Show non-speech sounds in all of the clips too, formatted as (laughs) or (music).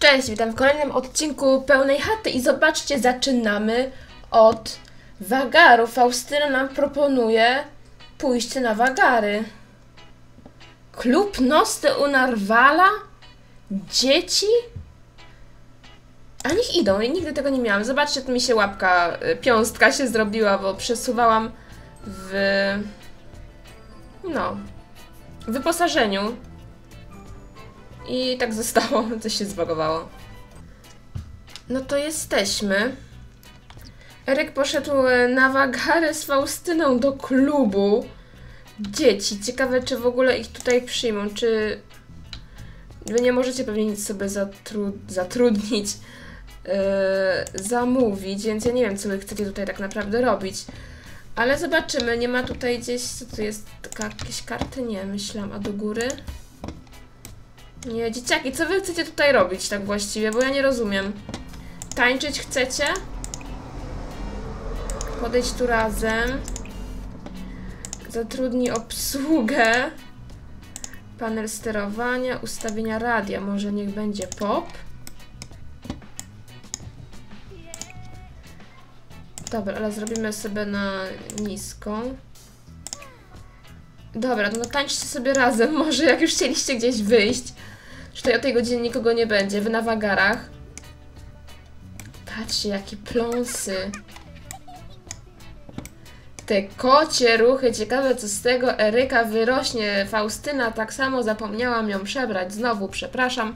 Cześć, witam w kolejnym odcinku Pełnej Chaty i zobaczcie, zaczynamy od wagaru. Faustyna nam proponuje pójście na wagary. Klub Noste u Narwala? Dzieci? A niech idą, ja nigdy tego nie miałam. Zobaczcie, tu mi się łapka, y, piąstka się zrobiła, bo przesuwałam w... no... w wyposażeniu. I tak zostało, (laughs) coś się zbagowało. No to jesteśmy. Eryk poszedł e, na wagary z Faustyną do klubu dzieci. Ciekawe, czy w ogóle ich tutaj przyjmą, czy wy nie możecie pewnie nic sobie zatru zatrudnić, yy, zamówić, więc ja nie wiem, co wy chcecie tutaj tak naprawdę robić. Ale zobaczymy, nie ma tutaj gdzieś, co tu jest, jakieś karty? Nie, myślałam, a do góry? Nie, dzieciaki, co wy chcecie tutaj robić tak właściwie? Bo ja nie rozumiem. Tańczyć chcecie? Podejdź tu razem. Zatrudnij obsługę. Panel sterowania, ustawienia radia. Może niech będzie pop. Dobra, ale zrobimy sobie na niską. Dobra, no tańczcie sobie razem, (laughs) może jak już chcieliście gdzieś wyjść. Że o tej godzinie nikogo nie będzie, wy na wagarach. Patrzcie, jakie pląsy. Te kocie ruchy, ciekawe co z tego Eryka wyrośnie. Faustyna tak samo zapomniałam ją przebrać. Znowu przepraszam.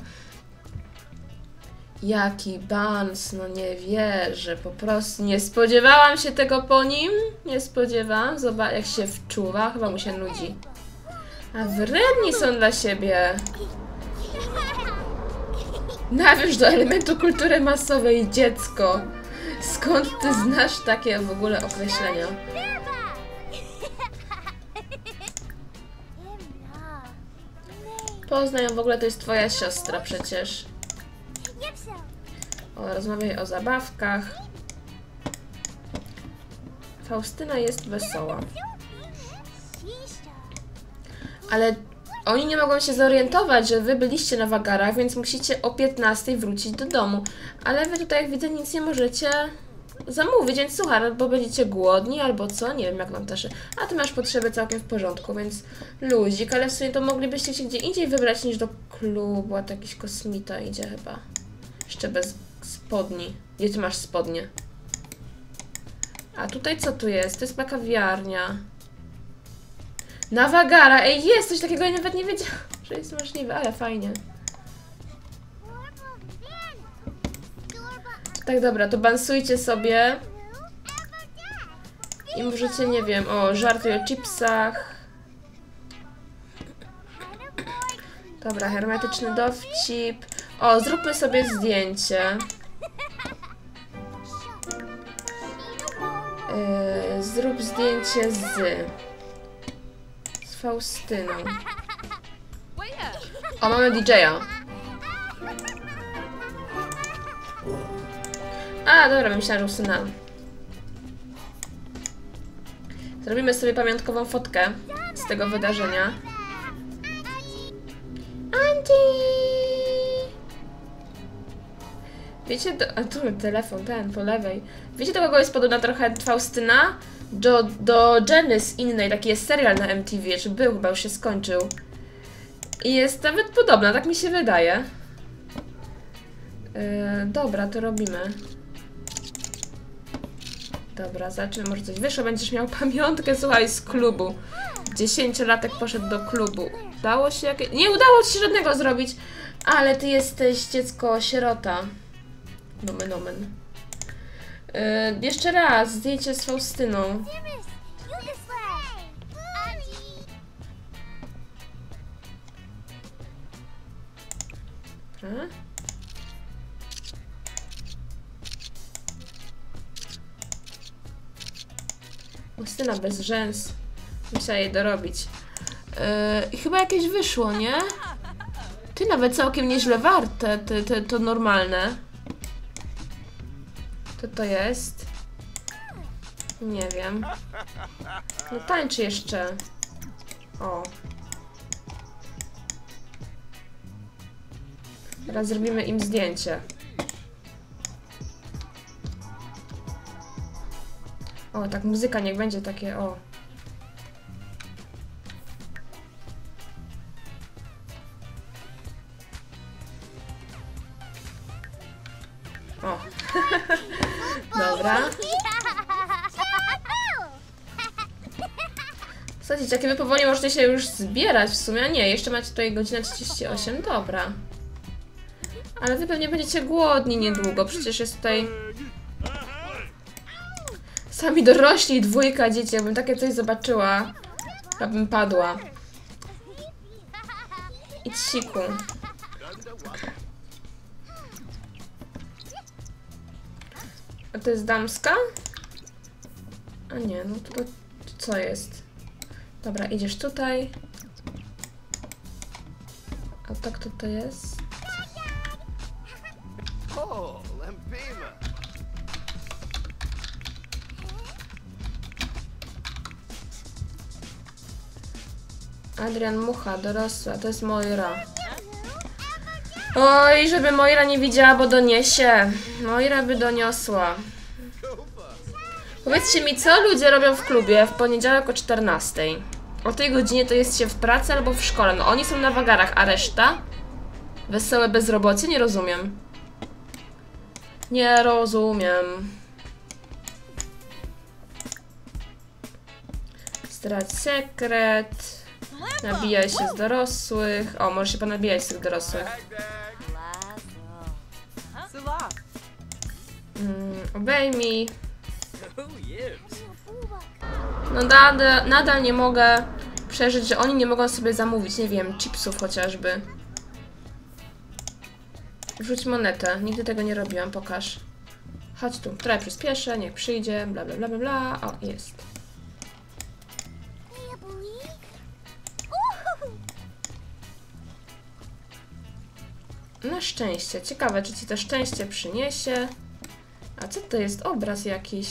Jaki bans, no nie wierzę, po prostu nie spodziewałam się tego po nim. Nie spodziewałam, zobacz jak się wczuwa, chyba mu się nudzi. A wredni są dla siebie. Nawiąż do elementu kultury masowej dziecko. Skąd ty znasz takie w ogóle określenia? Poznaj ją w ogóle, to jest twoja siostra przecież. O, rozmawiaj o zabawkach. Faustyna jest wesoła. Ale oni nie mogą się zorientować, że wy byliście na wagarach, więc musicie o 15 wrócić do domu. Ale wy tutaj, jak widzę, nic nie możecie zamówić, więc słuchaj, albo będziecie głodni, albo co, nie wiem jak wam też. A ty masz potrzeby całkiem w porządku, więc luzik, ale w sumie to moglibyście się gdzie indziej wybrać niż do klubu, a to jakiś kosmita idzie chyba. Jeszcze bez spodni. Gdzie ty masz spodnie? A tutaj co tu jest? To jest chyba kawiarnia. Na wagara! Ej, jest coś takiego, ja nawet nie wiedziałam, (laughs) że jest możliwe, ale fajnie. Tak, dobra, to bansujcie sobie. I możecie, nie wiem, o, żartuj o chipsach. Dobra, hermetyczny dowcip. O, zróbmy sobie zdjęcie. Yy, zrób zdjęcie z... Faustyną. O, mamy DJ-a. A, dobra, myślałam, że usunęłam. Zrobimy sobie pamiątkową fotkę z tego wydarzenia. Angie! Wiecie, do, a tu telefon, ten, po lewej. Wiecie, do kogo jest podobna trochę Faustyna? Do, do Jenny z innej, taki jest serial na MTV, czy był, chyba już się skończył. I jest nawet podobna, tak mi się wydaje. Yy, dobra, to robimy. Dobra, zacznę, może coś wyszło, będziesz miał pamiątkę, słuchaj, z klubu. Dziesięciolatek poszedł do klubu. Udało się jakieś... Nie udało ci się żadnego zrobić, ale ty jesteś dziecko sierota. Nomen, nomen. Yy, jeszcze raz, zdjęcie z Faustyną. Dobra. Justyna bez rzęs. Musiała jej dorobić. Yy, chyba jakieś wyszło, nie? Ty nawet całkiem nieźle warte, te, te, to normalne. Co to jest? Nie wiem. No tańczy jeszcze. O. Teraz zrobimy im zdjęcie. O, tak muzyka niech będzie takie. O. Jakie wy powoli możecie się już zbierać w sumie. Nie, jeszcze macie tutaj godzinę 38, dobra. Ale wy pewnie będziecie głodni niedługo, przecież jest tutaj... Sami dorośli, dwójka dzieci, jakbym takie coś zobaczyła, abym padła. Idź siku. A to jest damska? A nie, no to, to co jest? Dobra, idziesz tutaj. A tak to to jest? Adrian Mucha, dorosła, to jest Moira. Oj, żeby Moira nie widziała, bo doniesie. Moira by doniosła. Powiedzcie mi, co ludzie robią w klubie w poniedziałek o 14? O tej godzinie to jest się w pracy albo w szkole. No oni są na wagarach, a reszta? Wesołe bezrobocie? Nie rozumiem. Nie rozumiem. Zdrać sekret. Nabijaj się z dorosłych. O, możesz się ponabijać z tych dorosłych. Mm, obejmij. No nadal, nadal nie mogę przeżyć, że oni nie mogą sobie zamówić, nie wiem, chipsów chociażby. Wrzuć monetę. Nigdy tego nie robiłam, pokaż. Chodź tu, trochę przyspieszę, niech przyjdzie, bla bla bla bla bla. O, jest. Na szczęście. Ciekawe, czy ci to szczęście przyniesie. A co to jest? Obraz jakiś.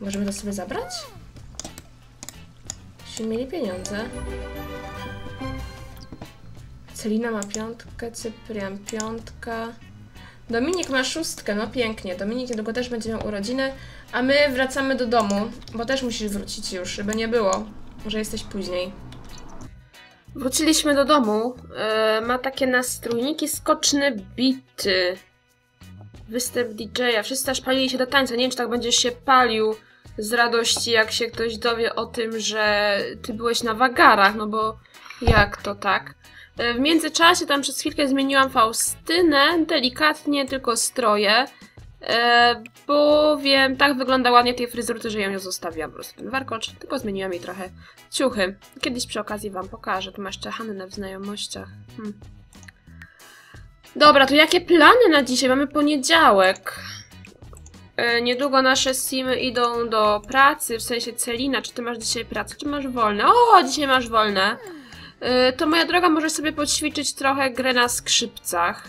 Możemy to sobie zabrać? Jeśli mieli pieniądze. Celina ma piątkę, Cyprian piątka. Dominik ma szóstkę, no pięknie. Dominik niedługo też będzie miał urodziny, a my wracamy do domu, bo też musisz wrócić już, żeby nie było. Może jesteś później. Wróciliśmy do domu. E, ma takie nastrójniki skoczne bity. Występ DJ-a. Wszyscy aż palili się do tańca. Nie wiem, czy tak będziesz się palił z radości, jak się ktoś dowie o tym, że ty byłeś na wagarach, no bo jak to tak? E, W międzyczasie tam przez chwilkę zmieniłam Faustynę, delikatnie tylko stroje, e, bo wiem, tak wygląda ładnie tej fryzurce, że ją zostawiłam po prostu ten warkocz, tylko zmieniłam jej trochę ciuchy. Kiedyś przy okazji wam pokażę, tu masz jeszcze Hannę w znajomościach. Hmm. Dobra, to jakie plany na dzisiaj? Mamy poniedziałek. E, niedługo nasze simy idą do pracy, w sensie Celina, czy ty masz dzisiaj pracę, czy masz wolne? O, dzisiaj masz wolne. E, to moja droga, możesz sobie poćwiczyć trochę grę na skrzypcach.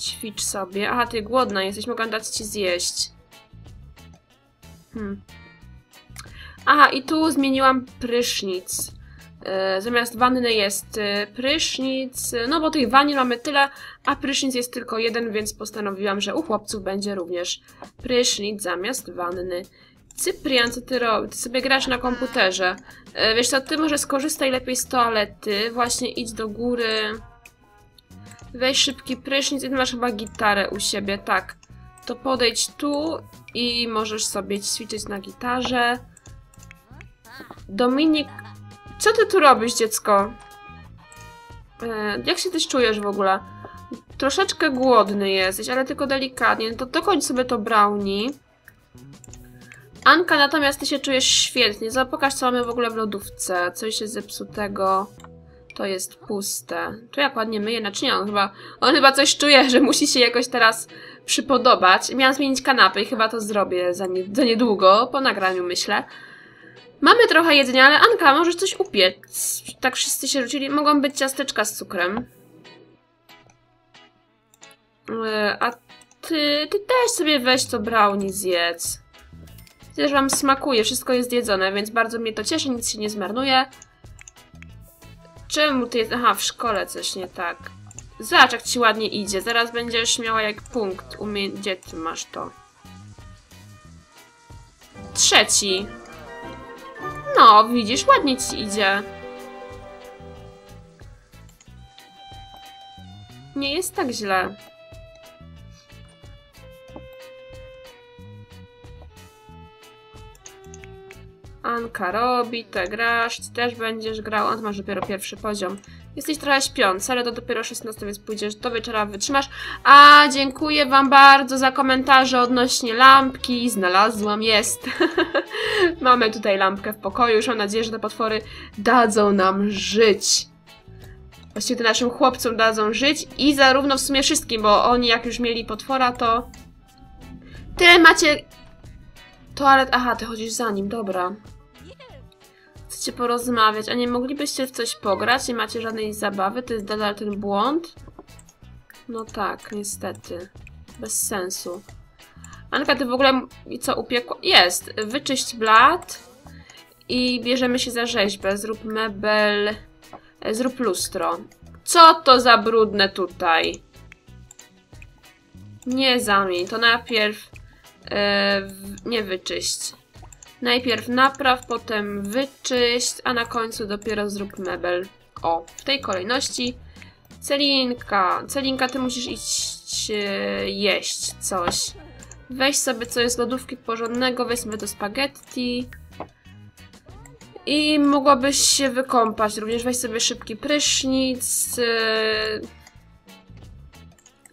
Ćwicz sobie. Aha, ty głodna jesteś, mogłam dać ci zjeść. Hmm. Aha, i tu zmieniłam prysznic. E, Zamiast wanny jest e, prysznic, no bo tych wani mamy tyle, a prysznic jest tylko jeden, więc postanowiłam, że u chłopców będzie również prysznic zamiast wanny. Cyprian, co ty robisz? Ty sobie grasz na komputerze. E, Wiesz co, ty może skorzystaj lepiej z toalety, właśnie idź do góry, weź szybki prysznic i masz chyba gitarę u siebie, tak. To podejdź tu i możesz sobie ćwiczyć na gitarze. Dominik, co ty tu robisz, dziecko? E, jak się tyś czujesz w ogóle? Troszeczkę głodny jesteś, ale tylko delikatnie. No To dokończ sobie to brownie. Anka, natomiast ty się czujesz świetnie. Zobacz, pokaż, co mamy w ogóle w lodówce. Coś jest zepsutego. To jest puste. Tu jak ładnie myje naczynia. On chyba, on chyba coś czuje, że musi się jakoś teraz przypodobać. Miałam zmienić kanapę i chyba to zrobię za, nie, za niedługo, po nagraniu myślę. Mamy trochę jedzenia, ale Anka, możesz coś upiec. Tak wszyscy się rzucili. Mogą być ciasteczka z cukrem. E, A ty, ty też sobie weź to brownie zjedz. Że wam smakuje, wszystko jest jedzone, więc bardzo mnie to cieszy, nic się nie zmarnuje. Czemu ty jest... Aha, w szkole coś nie tak. Zobacz, jak ci ładnie idzie. Zaraz będziesz miała jak punkt. Umie... Gdzie ty masz to? Trzeci. No, widzisz, ładnie ci idzie. Nie jest tak źle. Anka robi, ty grasz, ty też będziesz grał. On masz dopiero pierwszy poziom. Jesteś trochę śpiący, ale to dopiero 16, więc pójdziesz do wieczora, wytrzymasz. A, dziękuję wam bardzo za komentarze odnośnie lampki. Znalazłam, jest. (laughs) Mamy tutaj lampkę w pokoju. Już mam nadzieję, że te potwory dadzą nam żyć. Właściwie te naszym chłopcom dadzą żyć i zarówno w sumie wszystkim, bo oni jak już mieli potwora, to... Tyle macie... Toalet... Aha, ty chodzisz za nim, dobra. Chcecie porozmawiać, a nie moglibyście w coś pograć? Nie macie żadnej zabawy? To jest nadal ten błąd? No tak, niestety. Bez sensu. Anka, ty w ogóle i co upiekła? Jest! Wyczyść blat i bierzemy się za rzeźbę. Zrób mebel... Zrób lustro. Co to za brudne tutaj? Nie zamień, to najpierw w- nie wyczyść. Najpierw napraw, potem wyczyść, a na końcu dopiero zrób mebel. O, w tej kolejności. Celinka, Celinka, ty musisz iść e, jeść coś. Weź sobie coś z lodówki porządnego, weź sobie to spaghetti. I mogłabyś się wykąpać. Również weź sobie szybki prysznic. e,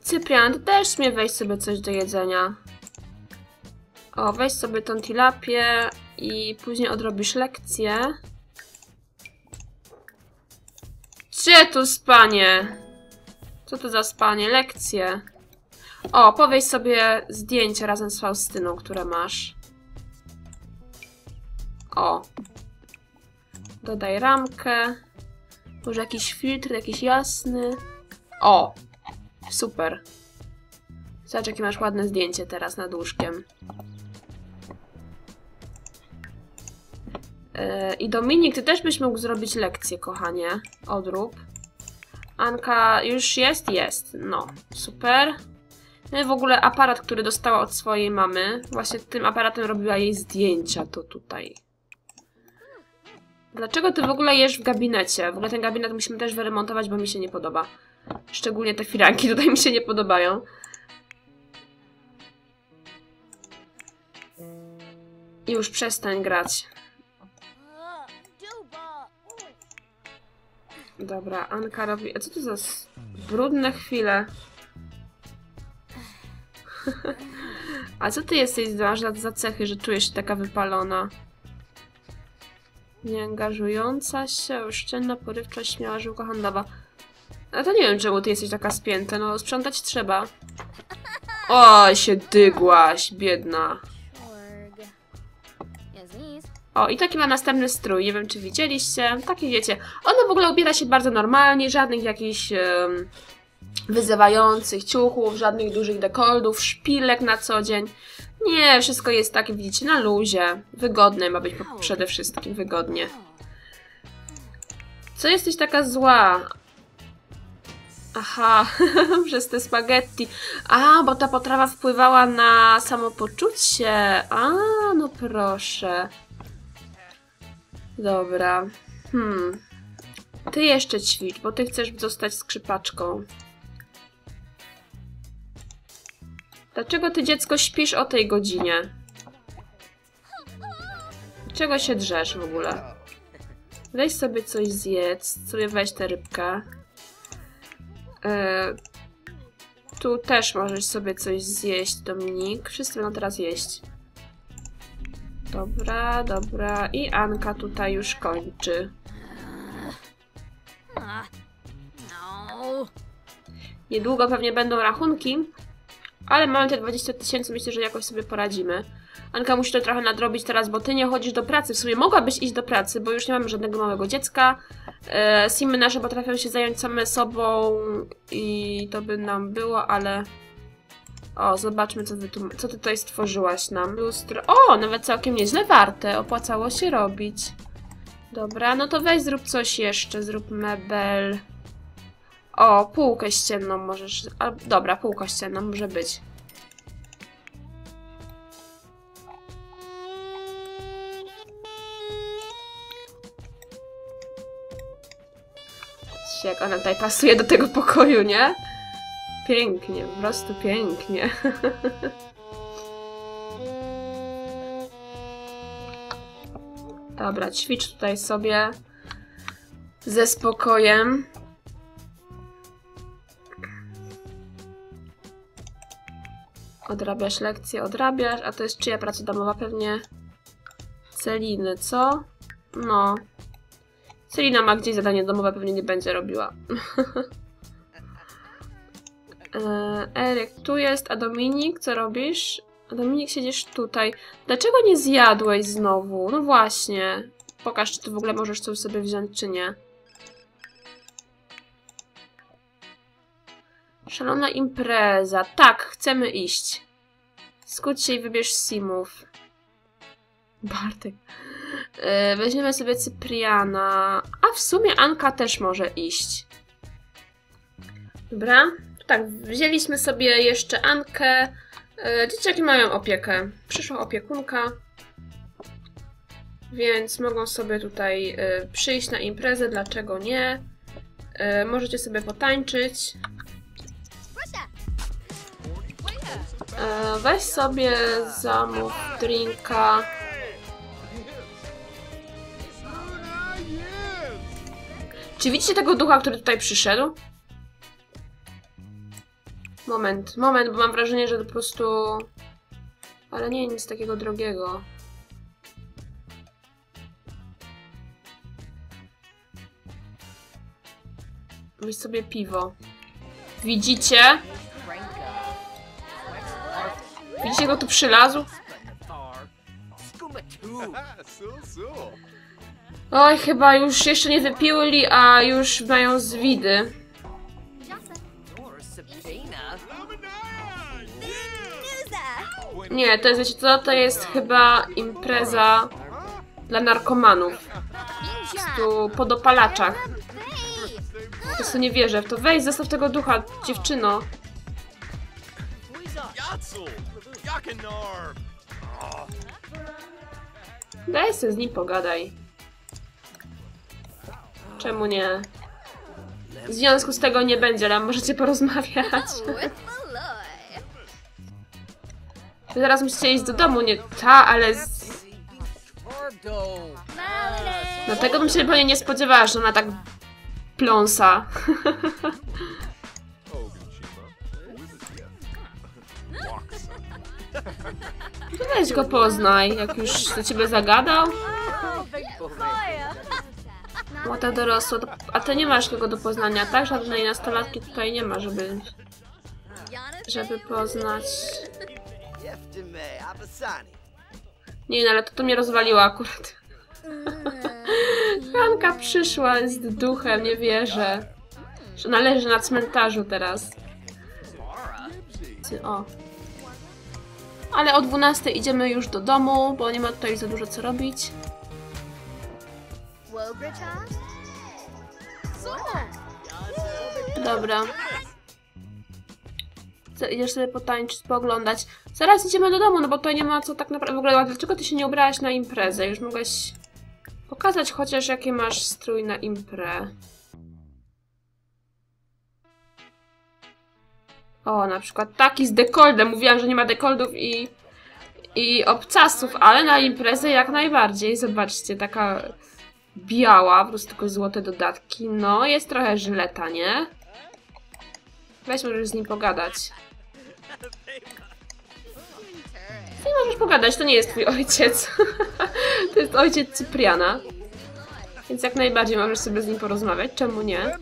Cyprian, też mnie weź sobie coś do jedzenia. O, weź sobie tą tilapię i później odrobisz lekcję. Gdzie tu spanie? Co to za spanie? Lekcje. O, powiedz sobie zdjęcie razem z Faustyną, które masz. O. Dodaj ramkę. Może jakiś filtr, jakiś jasny. O! Super. Zobacz, jakie masz ładne zdjęcie teraz nad łóżkiem. I Dominik, ty też byś mógł zrobić lekcję, kochanie. Odrób. Anka już jest? Jest. No, super. No i w ogóle aparat, który dostała od swojej mamy. Właśnie tym aparatem robiła jej zdjęcia, to tutaj. Dlaczego ty w ogóle jesz w gabinecie? W ogóle ten gabinet musimy też wyremontować, bo mi się nie podoba. Szczególnie te firanki tutaj mi się nie podobają. Już przestań grać. Dobra, Anka robi... A co to za s- brudne chwile? (laughs) A co ty jesteś masz za- za cechy, że czujesz się taka wypalona? Nieangażująca się, oszczędna, porywcza, śmiała, żyłka handlowa. A to nie wiem, czemu ty jesteś taka spięta, no sprzątać trzeba. (laughs) O, się dygłaś, biedna. O, i taki ma następny strój. Nie wiem, czy widzieliście. Taki wiecie. Ona w ogóle ubiera się bardzo normalnie, żadnych jakichś em, wyzywających ciuchów, żadnych dużych dekoldów, szpilek na co dzień. Nie, wszystko jest takie, widzicie, na luzie. Wygodne ma być przede wszystkim, wygodnie. Co jesteś taka zła? Aha, (laughs) przez te spaghetti. A, bo ta potrawa wpływała na samopoczucie. A, no proszę. Dobra. Hmm. Ty jeszcze ćwicz, bo ty chcesz zostać skrzypaczką. Dlaczego ty dziecko śpisz o tej godzinie? Czego się drzesz w ogóle? Weź sobie coś zjedz, sobie weź tę rybkę. E, tu też możesz sobie coś zjeść, Dominik. Wszyscy będą teraz jeść. Dobra, dobra. I Anka tutaj już kończy. Niedługo pewnie będą rachunki, ale mamy te 20 tysięcy, myślę, że jakoś sobie poradzimy. Anka musi to trochę nadrobić teraz, bo ty nie chodzisz do pracy. W sumie mogłabyś iść do pracy, bo już nie mamy żadnego małego dziecka. E, Simy nasze potrafią się zająć same sobą i to by nam było, ale... O, zobaczmy, co ty, tu, co ty tutaj stworzyłaś nam. Lustro. O, nawet całkiem nieźle warte. Opłacało się robić. Dobra, no to weź zrób coś jeszcze. Zrób mebel. O, półkę ścienną możesz. A, dobra, półka ścienna może być. Jak ona tutaj pasuje do tego pokoju, nie? Pięknie, po prostu pięknie. (laughs) Dobra, ćwicz tutaj sobie ze spokojem. Odrabiasz lekcje, odrabiasz, a to jest czyja praca domowa? Pewnie Celiny, co? No. Celina ma gdzieś zadanie domowe, pewnie nie będzie robiła. (laughs) E, Eryk tu jest, a Dominik, co robisz? A Dominik, siedzisz tutaj. Dlaczego nie zjadłeś znowu? No właśnie. Pokaż, czy ty w ogóle możesz coś sobie wziąć, czy nie. Szalona impreza. Tak, chcemy iść. Skuć się i wybierz simów. Bartek. Yy, weźmiemy sobie Cypriana. A w sumie Anka też może iść. Dobra. Tak, wzięliśmy sobie jeszcze Ankę. Yy, dzieciaki mają opiekę. Przyszła opiekunka. Więc mogą sobie tutaj yy, przyjść na imprezę, dlaczego nie? Yy, możecie sobie potańczyć. E, weź sobie zamów drinka. Czy widzicie tego ducha, który tutaj przyszedł? Moment, moment, bo mam wrażenie, że po prostu... Ale nie, nic takiego drogiego. Weź sobie piwo. Widzicie? Widzicie, go tu przylazł? Oj, chyba już jeszcze nie wypiuli, a już mają zwidy. Nie, to jest, wiecie co, to jest chyba impreza dla narkomanów. Tu po dopalaczach. Po prostu nie wierzę w to. Weź, zostaw tego ducha, dziewczyno. Daj sobie z nim pogadaj. Czemu nie? W związku z tego nie będzie, ale możecie porozmawiać. (laughs) Wy zaraz musicie iść do domu, nie ta, ale... Z... No tego bym się pewnie nie spodziewała, że ona tak pląsa. (laughs) Weź go poznaj, jak już do ciebie zagadał. Młoda dorosła, a ty nie masz kogo do poznania, tak? Żadnej nastolatki tutaj nie ma, żeby, żeby poznać. Nie no, ale to, to mnie rozwaliło akurat. (laughs) Hanka przyszła, jest duchem, nie wierzę. Że należy na cmentarzu teraz. O. Ale o 12 idziemy już do domu, bo nie ma tutaj za dużo co robić. Dobra. Idziesz sobie potańczyć, pooglądać. Zaraz idziemy do domu, no bo tutaj nie ma co tak naprawdę... W ogóle, dlaczego ty się nie ubrałaś na imprezę? Już mogłaś pokazać chociaż, jaki masz strój na imprę. O, na przykład taki z dekoldem. Mówiłam, że nie ma dekoldów i, i obcasów, ale na imprezę jak najbardziej. Zobaczcie, taka biała, po prostu tylko złote dodatki. No, jest trochę żyleta, nie? Weź możesz z nim pogadać. Ty możesz pogadać, to nie jest twój ojciec. (laughs) to jest ojciec Cypriana. Więc jak najbardziej możesz sobie z nim porozmawiać, czemu nie?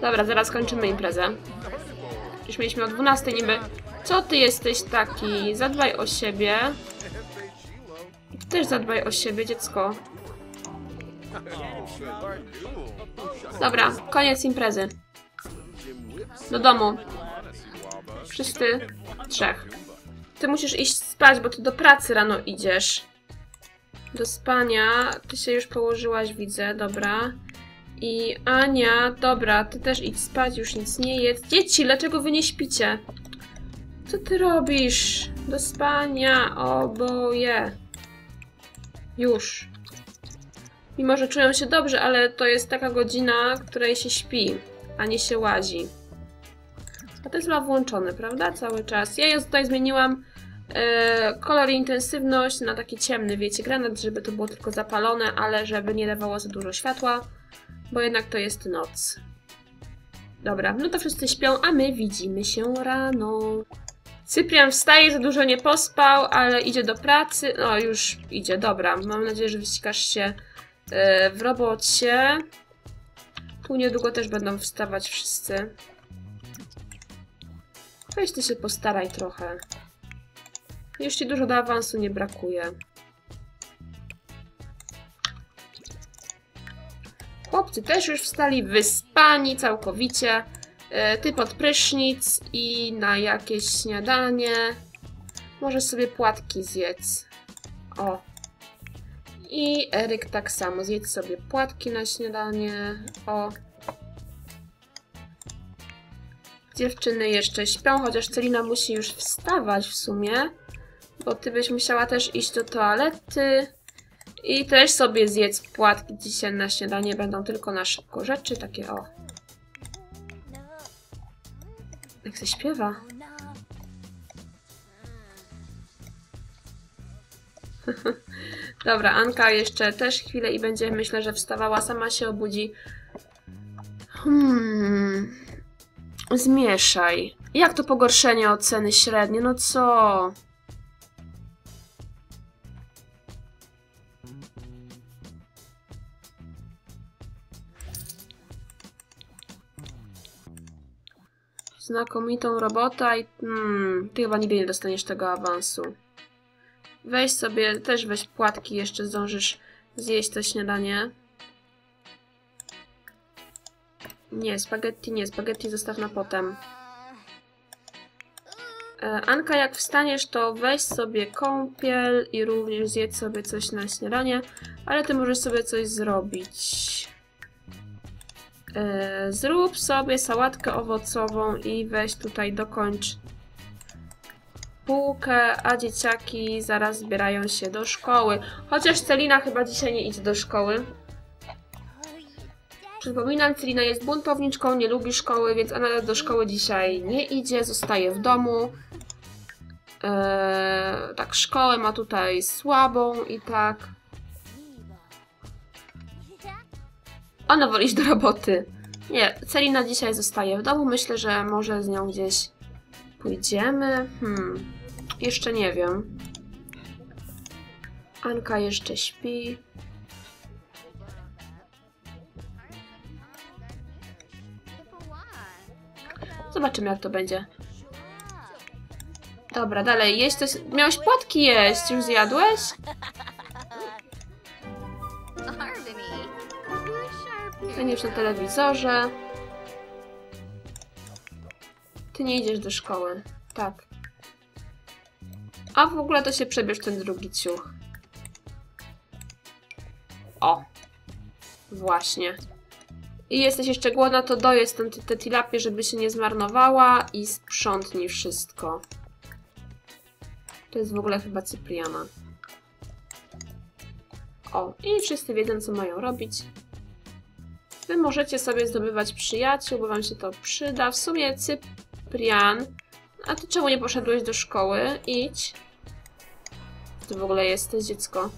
Dobra, zaraz kończymy imprezę. Już mieliśmy o 12 niby. Co ty jesteś taki? Zadbaj o siebie. Ty też zadbaj o siebie, dziecko. Dobra, koniec imprezy. Do domu. Wszyscy trzech. Ty musisz iść spać, bo ty do pracy rano idziesz. Do spania. Ty się już położyłaś, widzę, dobra. I Ania, dobra, ty też idź spać, już nic nie jedz. Dzieci, dlaczego wy nie śpicie? Co ty robisz? Do spania, oboje. Już. Mimo, że czują się dobrze, ale to jest taka godzina, której się śpi, a nie się łazi. A to jest chyba włączone, prawda? Cały czas. Ja ją tutaj zmieniłam e, kolor i intensywność na taki ciemny, wiecie, granat, żeby to było tylko zapalone, ale żeby nie dawało za dużo światła, bo jednak to jest noc. Dobra, no to wszyscy śpią, a my widzimy się rano. Cyprian wstaje, za dużo nie pospał, ale idzie do pracy. No, już idzie, dobra. Mam nadzieję, że wyścigasz się w robocie. Tu niedługo też będą wstawać wszyscy. Weź ty się postaraj trochę. Już ci dużo do awansu nie brakuje. Chłopcy też już wstali, wyspani całkowicie. E, Ty pod prysznic i na jakieś śniadanie. Może sobie płatki zjedz. O. I Eryk tak samo. Zjedz sobie płatki na śniadanie. O. Dziewczyny jeszcze śpią, chociaż Celina musi już wstawać w sumie. Bo ty byś musiała też iść do toalety. I też sobie zjedz płatki dzisiaj na śniadanie. Będą tylko na szybko rzeczy, takie o. Jak się śpiewa. (laughs) Dobra, Anka jeszcze też chwilę i będzie, myślę, że wstawała, sama się obudzi. Hmm. Zmieszaj. Jak to pogorszenie oceny średniej? No co? Znakomitą robotę i hmm, ty chyba nigdy nie dostaniesz tego awansu. Weź sobie, też weź płatki, jeszcze zdążysz zjeść to śniadanie. Nie, spaghetti nie, spaghetti zostaw na potem. E, Anka, jak wstaniesz, to weź sobie kąpiel i również zjedz sobie coś na śniadanie, ale ty możesz sobie coś zrobić. E, Zrób sobie sałatkę owocową i weź tutaj dokończ półkę, a dzieciaki zaraz zbierają się do szkoły. Chociaż Celina chyba dzisiaj nie idzie do szkoły. Przypominam, Celina jest buntowniczką, nie lubi szkoły, więc ona do szkoły dzisiaj nie idzie, zostaje w domu. Eee, tak, szkołę ma tutaj słabą i tak. Ona woli iść do roboty. Nie, Celina dzisiaj zostaje w domu. Myślę, że może z nią gdzieś pójdziemy. Hmm, jeszcze nie wiem. Anka jeszcze śpi. Zobaczymy, jak to będzie. Dobra, dalej, jeść coś... Miałeś płatki jeść, już zjadłeś? Sharp? Będziesz na telewizorze. Ty nie idziesz do szkoły. Tak. A w ogóle to się przebierz ten drugi ciuch. O. Właśnie. I jesteś jeszcze głodna, to dojedz tę tę tilapię, żeby się nie zmarnowała i sprzątnij wszystko. To jest w ogóle chyba Cypriana. O, i wszyscy wiedzą, co mają robić. Wy możecie sobie zdobywać przyjaciół, bo wam się to przyda. W sumie Cyprian... A ty czemu nie poszedłeś do szkoły? Idź. Ty w ogóle jesteś dziecko.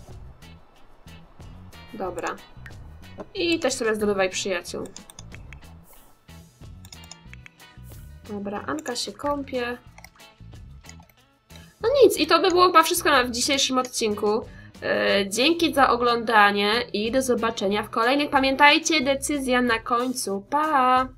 Dobra. I też sobie zdobywaj przyjaciół. Dobra, Anka się kąpie. No nic, i to by było chyba wszystko w dzisiejszym odcinku. E, Dzięki za oglądanie i do zobaczenia w kolejnych. Pamiętajcie, decyzja na końcu. Pa!